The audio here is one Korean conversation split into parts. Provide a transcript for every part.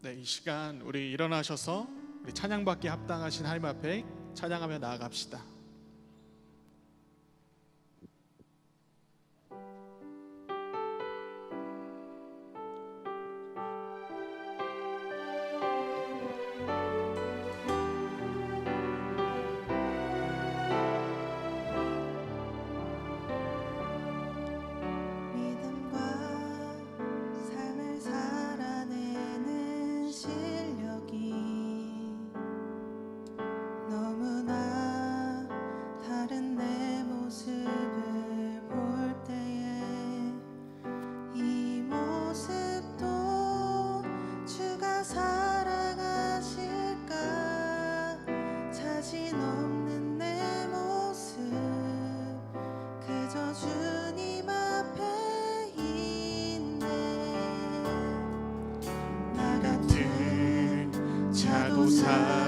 네, 이 시간 우리 일어나셔서 우리 찬양받기 합당하신 하나님 앞에 찬양하며 나아갑시다. 자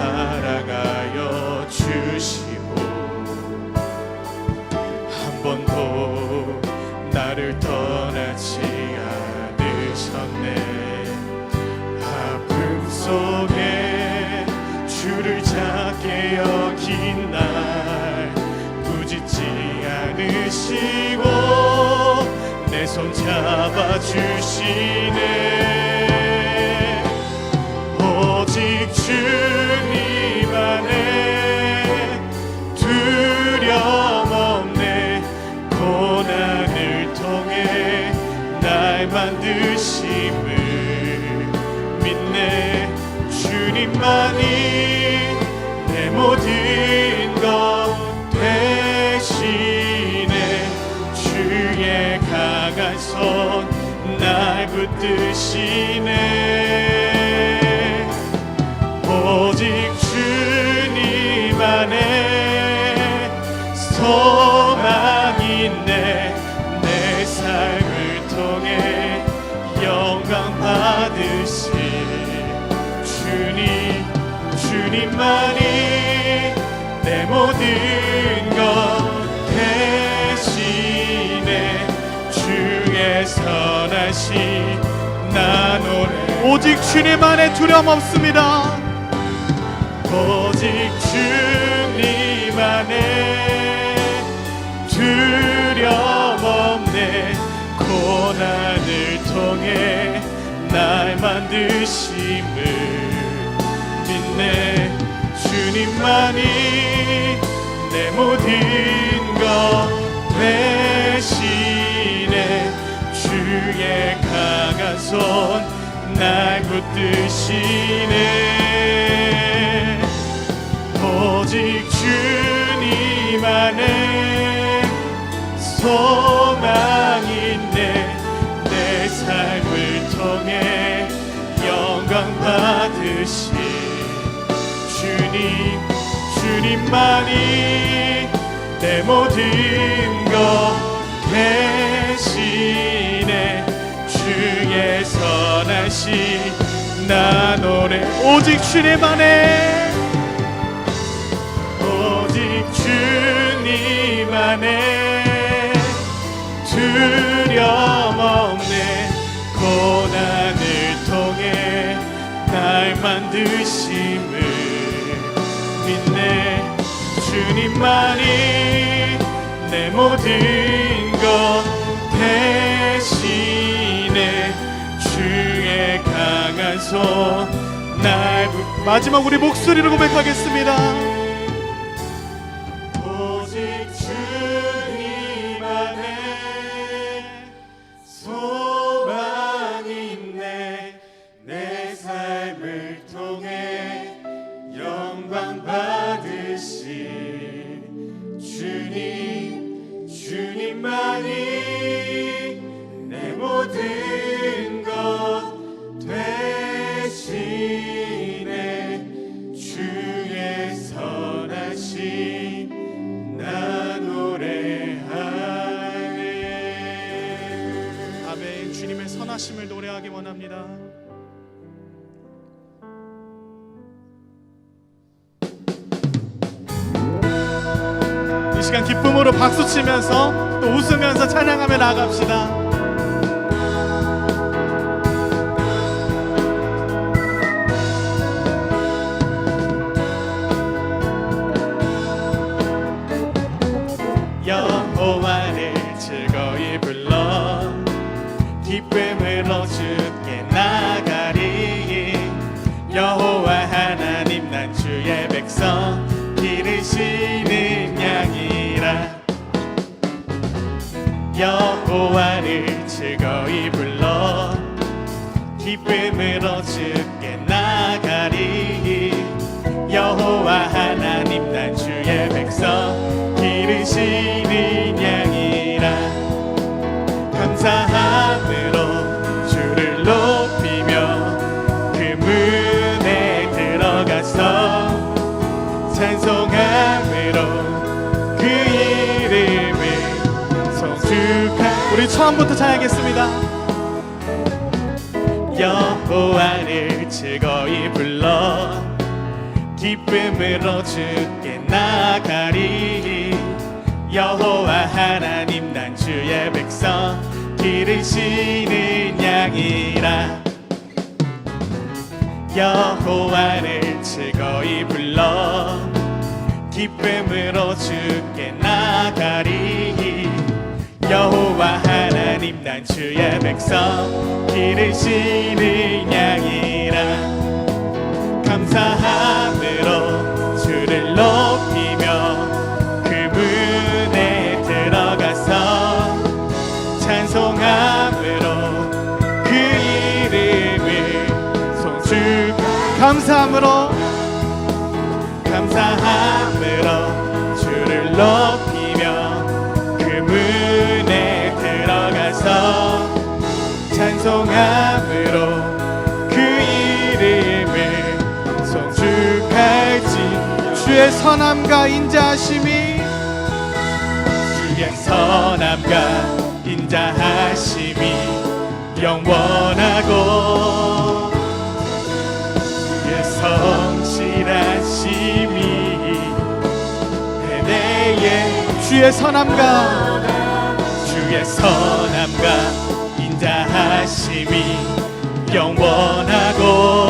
사랑하여 주시고 한 번도 나를 떠나지 않으셨네. 아픔 속에 주를 작게 여긴 날 부짓지 않으시고 내 손 잡아주시네 주님만이 내 모든 것 대신에 주의 강한 손날 붙드시네 오직 주님 안에 두려움 없습니다. 오직 주님 안에 두려움 없네 고난을 통해 날 만드심을 믿네 주님만이 내 모든 것 대신에 주의 강한 손 날 붙드시네. 오직 주님 안에 소망인데 내 삶을 통해 영광 받으신 주님 주님만이 내 모든 것 대신에 주의 선하시 나 노래. 오직 주님만에 오직 주님 안에 두려움 없네. 고난을 통해 날 만드심을 믿네. 주님만이 내 모든 강한 손날 마지막 우리 목소리로 고백하겠습니다 하심을 노래하기 원합니다. 이 시간 기쁨으로 박수 치면서 또 웃으면서 찬양하며 나갑시다. 여호와를 즐거이 불러 기쁨 처음부터 찬양하겠습니다. 여호와를 즐거이 불러. 기쁨으로 주께 나가리. 여호와 하나님 난 주의 백성. 기르시는 양이라. 여호와를 즐거이 불러. 기쁨으로 주께 나가리. 여호와 난 주의 백성 기르시는 양이라. 감사함으로 주를 높이며 그 문에 들어가서 찬송함으로 그 이름을 송축 감사함으로 선함과 인자하심이 주의 선함과 인자하심이 영원하고 주의 성실하심이 대대에 주의 선함과 주의 선함과 인자하심이 영원하고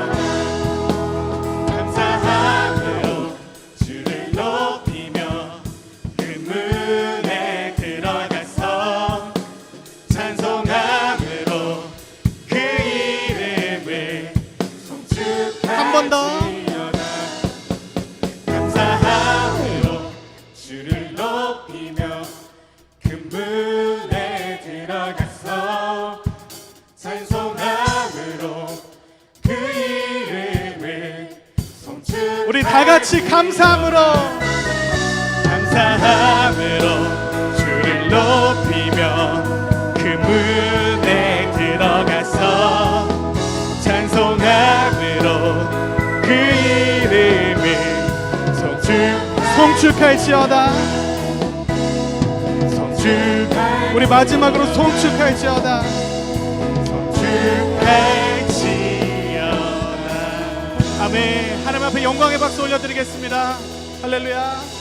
같이 감사함으로. 감사함으로 주를 높이며 그 문에 들어가서 찬송함으로 그 이름을 송축 송축할지어다. 송축할 우리 마지막으로 송축할지어다 앞에 영광의 박수 올려드리겠습니다. 할렐루야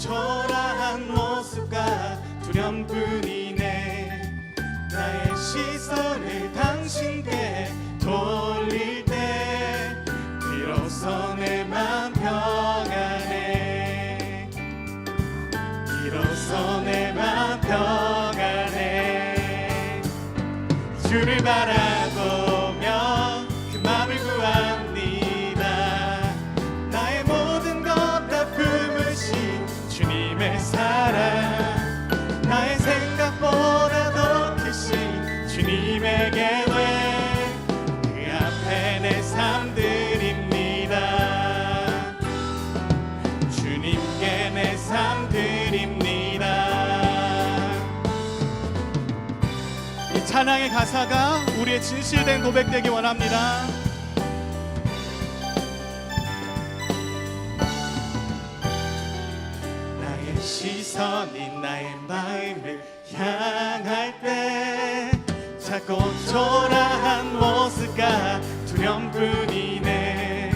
초라한 모습과 두려움뿐이네. 나의 시선을 당신께 돌릴 때 비로소 내 맘 평안해. 비로소 내 맘 평안해. 주를 바라 찬양의 가사가 우리의 진실된 고백되기 원합니다. 나의 시선이 나의 마음을 향할 때 작고 초라한 모습과 두려움뿐이네.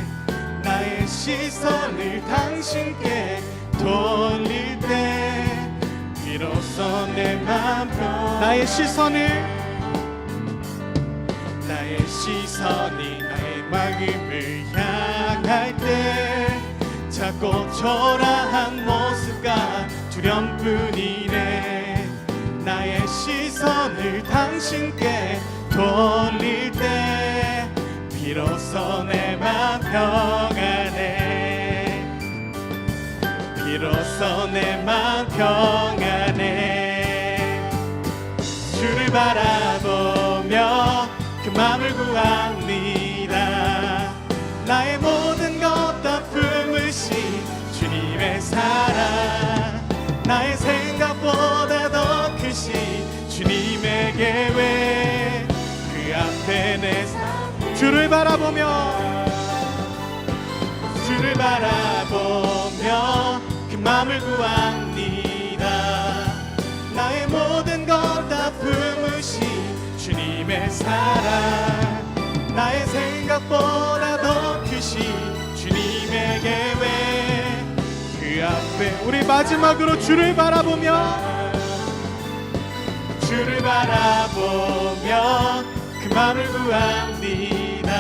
나의 시선을 당신께 돌릴 때 비로소 내맘 편 나의 시선을 시선이 나의 마음을 향할 때 작고 초라한 모습과 두려움뿐이네. 나의 시선을 당신께 돌릴 때 비로소 내 맘 평안해 비로소 내 맘 평안해 주를 바라 사랑 나의 생각보다 더 크신 주님의 계획 그 앞에 내 삶을 주를 바라보며 주를 바라보며 그 맘을 구합니다. 나의 모든 것 다 품으신 주님의 사랑. 나의 생각보다 앞에 우리 마지막으로 주를 바라보며 주를 바라보며 그 맘을 구합니다.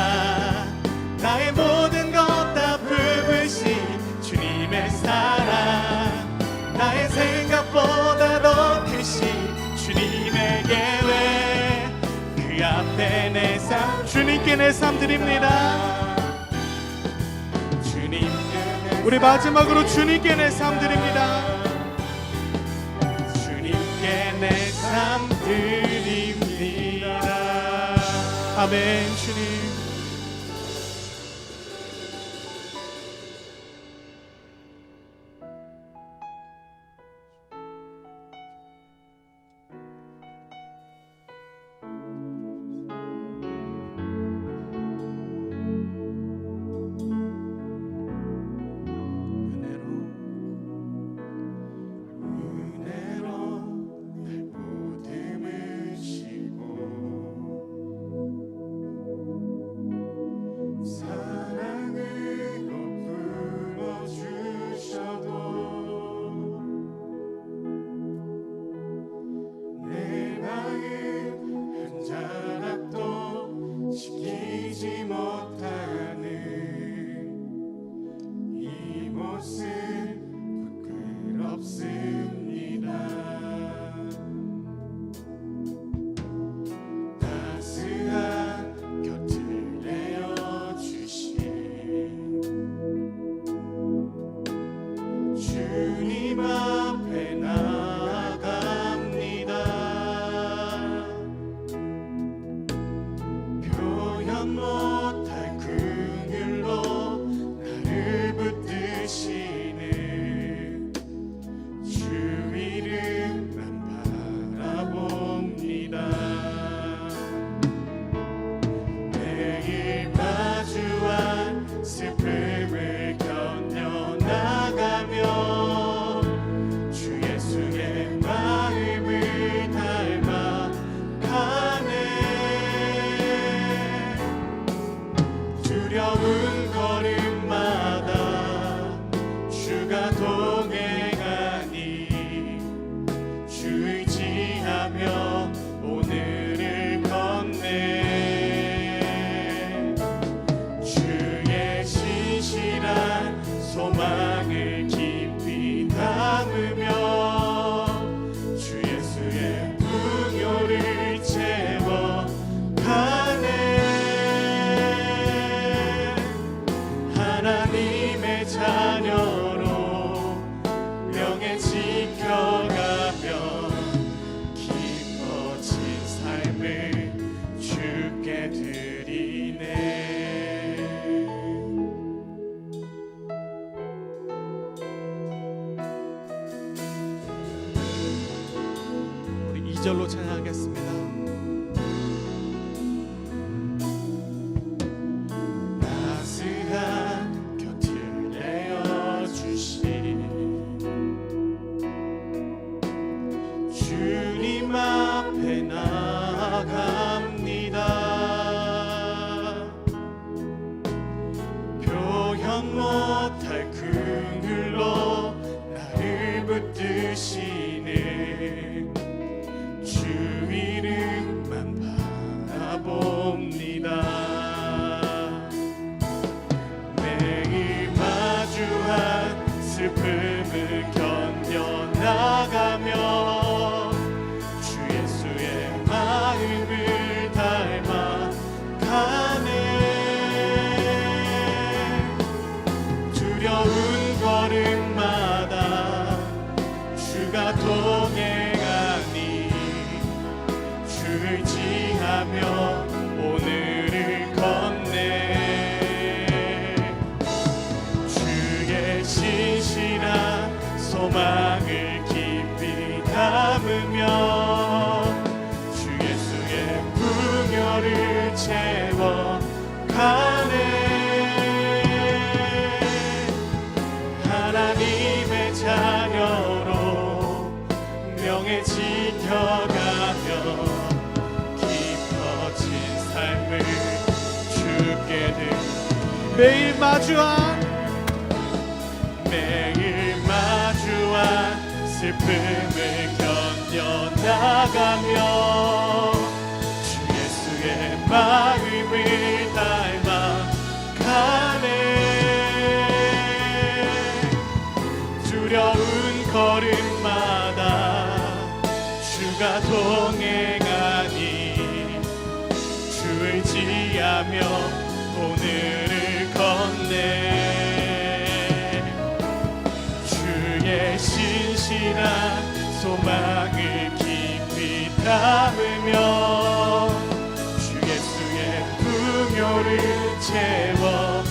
나의 모든 것 다 품으신 주님의 사랑. 나의 생각보다 더 크신 주님의 계획 그 앞에 내 삶 주님께 내 삶 드립니다 우리 마지막으로 주님께 내 삶 드립니다. 주님께 내 삶 드립니다. 아멘 주님 2절로 찬양하겠습니다. 매일 마주한 매일 마주한 슬픔을 견뎌나가며 주 예수의 마음을 닮아 가네. 두려운 걸음마다 주가 동행하니 주를 지하며 오늘 채워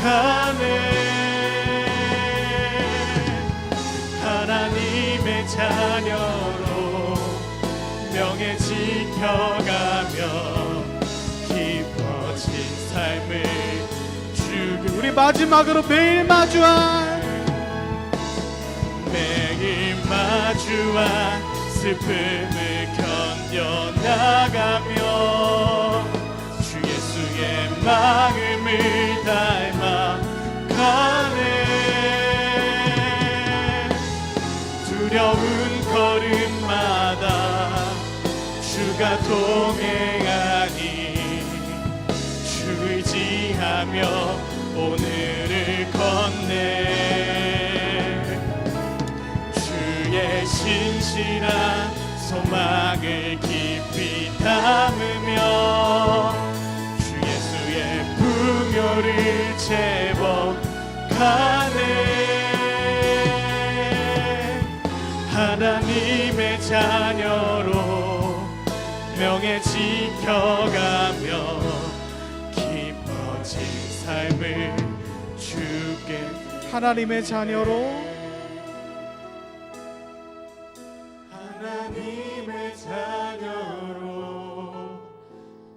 가네. 하나님의 자녀로 명예 지켜가며 깊어진 삶을 주기 우리 마지막으로 매일 마주한 매일 마주한 슬픔을 견뎌 나가 예수의 마음을 닮아 가네. 두려운 걸음마다 주가 동행하니 주를 지하며 오늘을 걷네. 나의 신실한 소망을 깊이 담으며 주 풍요를 제법하네. 하나님의 자녀로 명예 지켜가며 깊어진 삶을 주께 하나님의 자녀로 하나님의 자녀로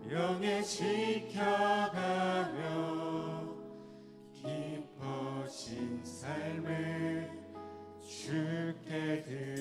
명예 지켜 Yeah.